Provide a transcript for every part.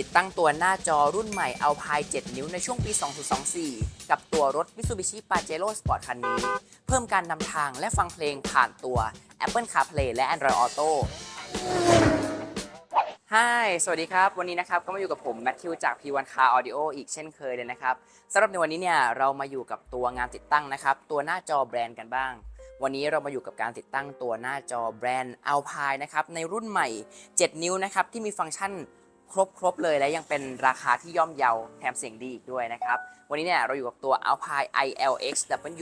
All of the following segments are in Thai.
ติดตั้งตัวหน้าจอรุ่นใหม่ Alpine 7 นิ้วในช่วงปี 2024 กับตัวรถ Mitsubishi Pajero Sport คันนี้ เพิ่มการนำทางและฟังเพลงผ่านตัว Apple CarPlay และ Android Auto ฮายสวัสดีครับ วันนี้นะครับก็มาอยู่กับผมแมทธิวจาก P1 Car Audio อีกเช่นเคยเลยนะครับสำหรับในวันนี้เนี่ยเรามาอยู่กับตัวงานติดตั้งนะครับ ตัวหน้าจอแบรนด์กันบ้าง วันนี้เรามาอยู่กับการติดตั้งตัวหน้าจอแบรนด์ Alpine นะครับในรุ่นใหม่ 7 นิ้วนะครับที่มีฟังก์ชัน ครบครบเลยและยังเป็นราคาที่ย่อมเยาแถมเสียงดีอีกด้วยนะครับ วันนี้เนี่ยเราอยู่กับตัว Alpine ILX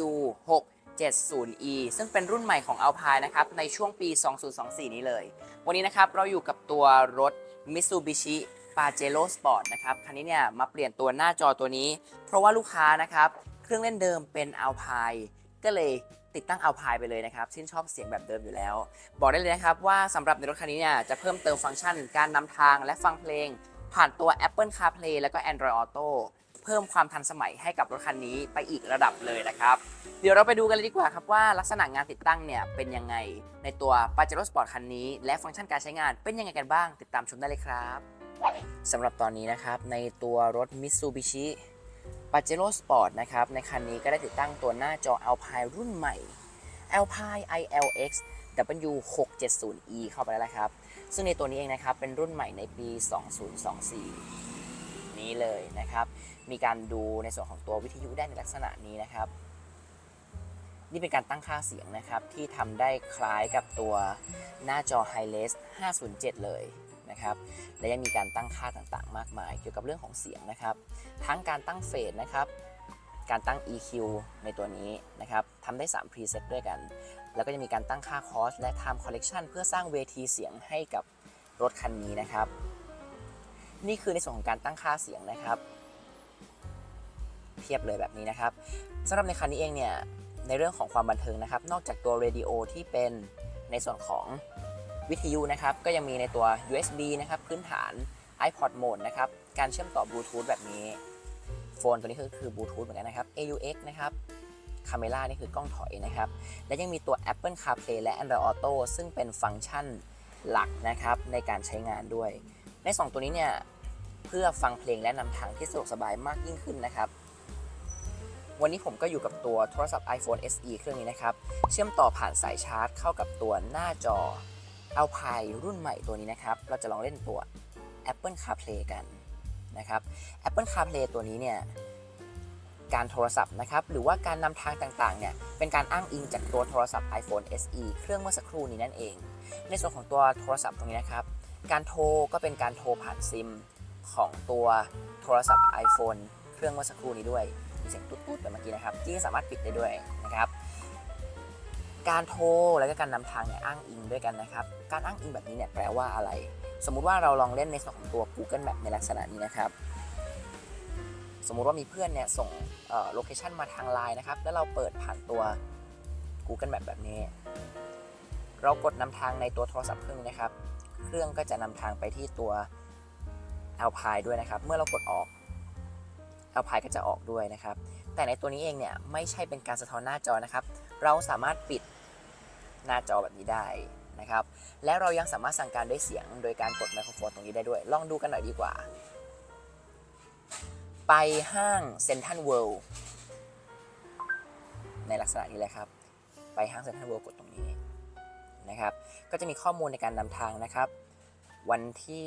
W 670E ซึ่งเป็นรุ่นใหม่ของ Alpine นะครับ ในช่วงปี 2024 นี้เลย วันนี้นะครับ เราอยู่กับตัวรถ Mitsubishi Pajero Sport นะครับ คันนี้เนี่ย มาเปลี่ยนตัวหน้าจอตัวนี้ เพราะว่าลูกค้านะครับ เครื่องเล่นเดิมเป็น Alpine ก็เลย ติดตั้ง Alpine ไปเลยนะครับชื่นชอบเสียงแบบเดิมอยู่แล้ว บอกได้เลยนะครับว่าสำหรับในรถคันนี้เนี่ยจะเพิ่มเติมฟังก์ชันการนำทางและฟังเพลง ผ่านตัว Apple CarPlay แล้วก็ Android Auto เพิ่มความทันสมัยให้กับรถคันนี้ไปอีกระดับเลยนะครับ เดี๋ยวเราไปดูกันเลยดีกว่าครับว่าลักษณะงานติดตั้งเนี่ยเป็นยังไง ในตัว Pajero Sport คันนี้ และฟังก์ชันการใช้งานเป็นยังไงกันบ้าง ติดตามชมได้เลยครับสำหรับตอนนี้นะครับในตัวรถ Mitsubishi Pajero Sport นะครับ ในคันนี้ก็ได้ติดตั้งตัวหน้าจอ Alpine รุ่นใหม่ Alpine ILX W670E เข้าไปแล้วนะครับ ซึ่งในตัวนี้เองนะครับ เป็นรุ่นใหม่ในปี 2024 นี้เลยนะครับ มีการดูในส่วนของตัววิทยุได้ในลักษณะนี้นะครับ นี่เป็นการตั้งค่าเสียงนะครับ ที่ทำได้คล้ายกับตัวหน้าจอ h i g h r e s 507 เลย นะครับ และยังมีการตั้งค่าต่างๆ มากมาย เกี่ยวกับเรื่องของเสียงนะครับ ทั้งการตั้งเฟสนะครับ การตั้ง EQ ในตัวนี้นะครับทำได้ 3 preset ด้วยกัน แล้วก็จะมีการตั้งค่าคอสและ time collection เพื่อสร้างเวทีเสียงให้กับรถคันนี้นะครับ นี่คือในส่วนของการตั้งค่าเสียงนะครับเพียบเลยแบบนี้นะครับสำหรับในคันนี้เองเนี่ยในเรื่องของความบันเทิงนะครับ นอกจากตัวเรดิโอที่เป็นในส่วนของ วิทยุนะครับก็ยังมีในตัว USB นะครับพื้นฐาน iPod Mode นะครับการเชื่อมต่อบลูทูธแบบนี้ โฟนตัวนี้คือคือบลูทูธเหมือนกันนะครับ AUX นะครับคาเมล่านี่คือกล้องถอยนะครับ และยังมีตัว Apple CarPlay และ Android Auto ซึ่งเป็นฟังก์ชันหลักนะครับในการใช้งานด้วย ใน 2 ตัวนี้เนี่ยเพื่อฟังเพลงและนำทางที่สะดวกสบายมากยิ่งขึ้นนะครับ วันนี้ผมก็อยู่กับตัวโทรศัพท์ iPhone SE เครื่องนี้นะครับ เชื่อมต่อผ่านสายชาร์จเข้ากับตัวหน้าจอ Alpine รุ่นใหม่ตัวนี้นะครับ เราจะลองเล่นตัว Apple CarPlay กันนะครับ Apple CarPlay ตัวนี้เนี่ยการโทรศัพท์นะครับหรือว่าการนำทางต่างๆเนี่ยเป็นการอ้างอิงจากตัวโทรศัพท์ iPhone SE เครื่องเมื่อสักครู่นี้นั่นเอง ในส่วนของตัวโทรศัพท์ตรงนี้นะครับ การโทรก็เป็นการโทรผ่านซิมของตัวโทรศัพท์ iPhone เครื่องเมื่อสักครู่นี้ด้วยมีเสียงตุ๊ดๆแบบเมื่อกี้นะครับที่สามารถปิดได้ด้วยนะครับ การโทรแล้วก็การนำทางเนี่ยอ้างอิงด้วยกันนะครับ การอ้างอิงแบบนี้เนี่ยแปลว่าอะไร สมมุติว่าเราลองเล่นในส่วนของตัว Google Map ในลักษณะนี้นะครับ สมมุติว่ามีเพื่อนเนี่ยส่งโลเคชันมาทางไลน์นะครับ แล้วเราเปิดผ่านตัว Google Map แบบนี้ เรากดนำทางในตัวโทรศัพท์เครื่องนะครับ เครื่องก็จะนำทางไปที่ตัว Alpine ด้วยนะครับ เมื่อเรากดออก Alpine ก็จะออกด้วยนะครับ แต่ในตัวนี้เองเนี่ยไม่ใช่เป็นการสะท้อนหน้าจอนะครับเราสามารถปิด หน้าจอแบบนี้ได้นะครับ และเรายังสามารถสั่งการด้วยเสียงโดยการกดไมโครโฟนตรงนี้ได้ด้วย ลองดูกันหน่อยดีกว่า ไปห้างเซ็นทรัลเวิลด์ในลักษณะนี้เลยครับ ไปห้างเซ็นทรัลเวิลด์กดตรงนี้นะครับ ก็จะมีข้อมูลในการนำทางนะครับ วันที่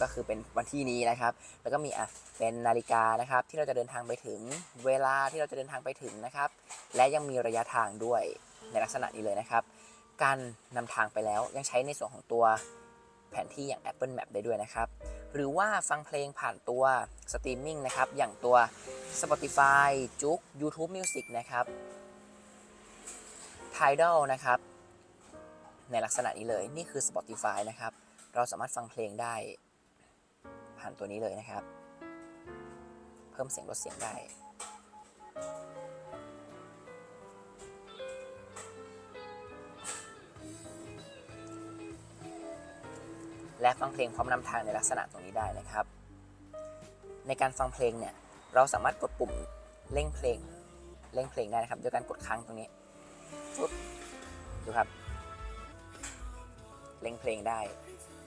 ก็คือเป็นวันที่นี้นะครับ แล้วก็มีอะเป็นนาฬิกานะครับ ที่เราจะเดินทางไปถึงเวลาที่เราจะเดินทางไปถึงนะครับ และยังมีระยะทางด้วย ในลักษณะนี้เลยนะครับ การนำทางไปแล้วยังใช้ในส่วนของตัวแผนที่อย่าง Apple Map ได้ด้วยนะครับ หรือว่าฟังเพลงผ่านตัวสตรีมมิ่งนะครับ อย่างตัว Spotify จุก YouTube Music นะครับ Tidal นะครับ ในลักษณะนี้เลยนี่คือ Spotify นะครับ เราสามารถฟังเพลงได้ผ่านตัวนี้เลยนะครับ เพิ่มเสียงลดเสียงได้ และฟังเพลงพร้อมนำทางในลักษณะตรงนี้ได้นะครับ ในการฟังเพลงเนี่ยเราสามารถกดปุ่มเร่งเพลงเร่งเพลงได้นะครับโดยการกดค้างตรงนี้ปุ๊บดูครับเร่งเพลงได้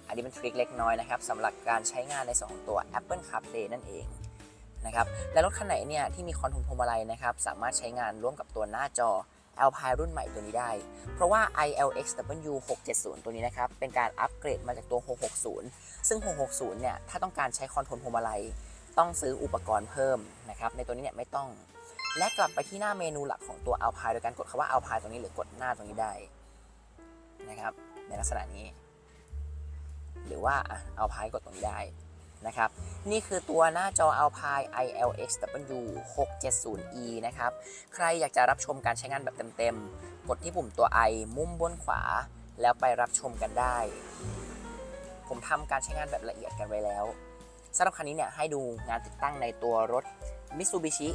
อันนี้เป็นทริคเล็กน้อยนะครับสำหรับการใช้งานในส่วนของตัว Apple CarPlay นั่นเองนะครับและรถคันไหนเนี่ยที่มีคอนโทรลพวงมาลัยนะครับสามารถใช้งานร่วมกับตัวหน้าจอ Alpine รุ่นใหม่ตัวนี้ได้ เพราะว่า ILXW 670 ตัวนี้นะครับ เป็นการอัปเกรดมาจากตัว 660 ซึ่ง 660 เนี่ย ถ้าต้องการใช้คอนโทรลพวงมาลัย ต้องซื้ออุปกรณ์เพิ่มนะครับ ในตัวนี้เนี่ยไม่ต้อง และกลับไปที่หน้าเมนูหลักของตัว Alpine โดยการกดคำว่า Alpine ตรงนี้หรือกดหน้าตรงนี้ได้นะครับ ในลักษณะนี้ หรือว่าอะ Alpine กดตรงนี้ได้ นะครับ นี่คือตัวหน้าจอ Alpine ILXW 670E นะครับ ใครอยากจะรับชมการใช้งานแบบเต็มๆ กดที่ปุ่มตัว I มุมบนขวา แล้วไปรับชมกันได้ ผมทำการใช้งานแบบละเอียดกันไว้แล้วสำหรับคันนี้เนี่ยให้ดูงานติดตั้งในตัวรถ Mitsubishi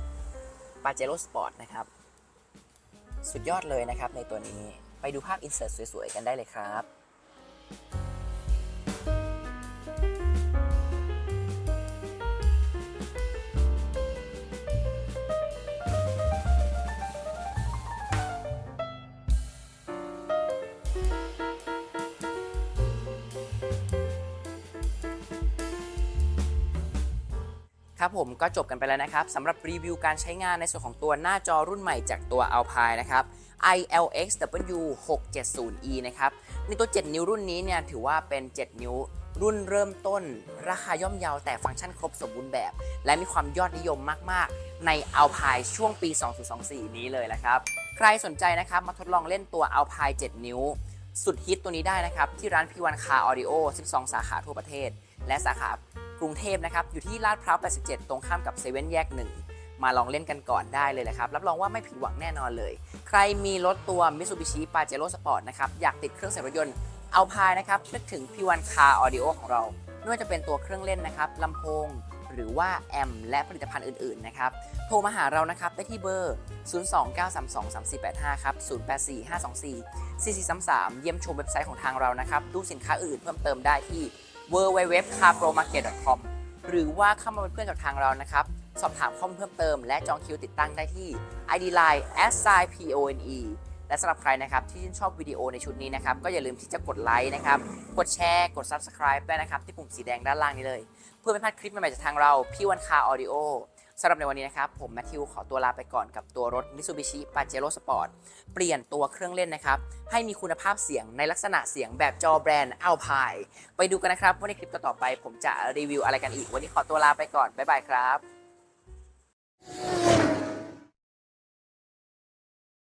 Pajero Sport นะครับ สุดยอดเลยนะครับในตัวนี้ ไปดูภาพอินเสิร์ตสวยๆ กันได้เลยครับ ครับผมก็จบกันไปแล้วนะครับสำหรับรีวิวการใช้งานในส่วนของตัวหน้าจอรุ่นใหม่จากตัว Alpine นะครับ ILXW 670E นะครับในตัว 7 นิ้วรุ่นนี้เนี่ยถือว่าเป็น 7 นิ้วรุ่นเริ่มต้น ราคาย่อมเยาแต่ฟังก์ชันครบสมบูรณ์แบบ และมีความยอดนิยมมาก ๆ ใน Alpine ช่วงปี 2024 นี้เลยนะครับ ใครสนใจนะครับมาทดลองเล่นตัว Alpine 7 นิ้ว สุดฮิตตัวนี้ได้นะครับ ที่ร้าน P1 Car Audio 12 สาขาทั่วประเทศ และสาขา กรุงเทพนะครับอยู่ที่ลาดพร้าว 87 ตรงข้ามกับเซเว่นแยก 1 มาลองเล่นกันก่อนได้เลยนะครับ รับรองว่าไม่ผิดหวังแน่นอนเลย ใครมีรถตัว Mitsubishi Pajero Sport นะครับอยากติดเครื่องเสียงรถยนต์เอาพายนะครับนึกถึง P1 Car Audio ของเราไม่ว่าจะเป็นตัวเครื่องเล่นนะครับลำโพงหรือว่าแอมและผลิตภัณฑ์อื่นๆนะครับ โทรมาหาเรานะครับได้ที่เบอร์ 029323485 ครับ 0845244433 เยี่ยมชมเว็บไซต์ของทางเรานะครับ ดูสินค้าอื่นเพิ่มเติมได้ที่ www.carpromarket.com หรือว่าเข้ามาเป็นเพื่อนกับทางเรานะครับ สอบถามข้อมูลเพิ่มเติมและจองคิวติดตั้งได้ที่ ID Line @pone และสำหรับใครนะครับที่ชื่นชอบวิดีโอในชุดนี้นะครับก็อย่าลืมที่จะกดไลค์นะครับ กดแชร์ กด Subscribe ได้นะครับที่ปุ่มสีแดงด้านล่างนี้เลย เพื่อไม่พลาดคลิปใหม่ๆจากทางเราพี่วันคาออดิโอ สำหรับในวันนี้นะครับผมแมทธิวขอตัวลาไปก่อนกับตัวรถ Mitsubishi Pajero Sport เปลี่ยนตัวเครื่องเล่นนะครับ ให้มีคุณภาพเสียงในลักษณะเสียงแบบจอแบรนด์ Alpine ไปดูกันนะครับว่าในคลิปต่อๆไป ผมจะรีวิวอะไรกันอีก วันนี้ขอตัวลาไปก่อนบ๊ายบายครับ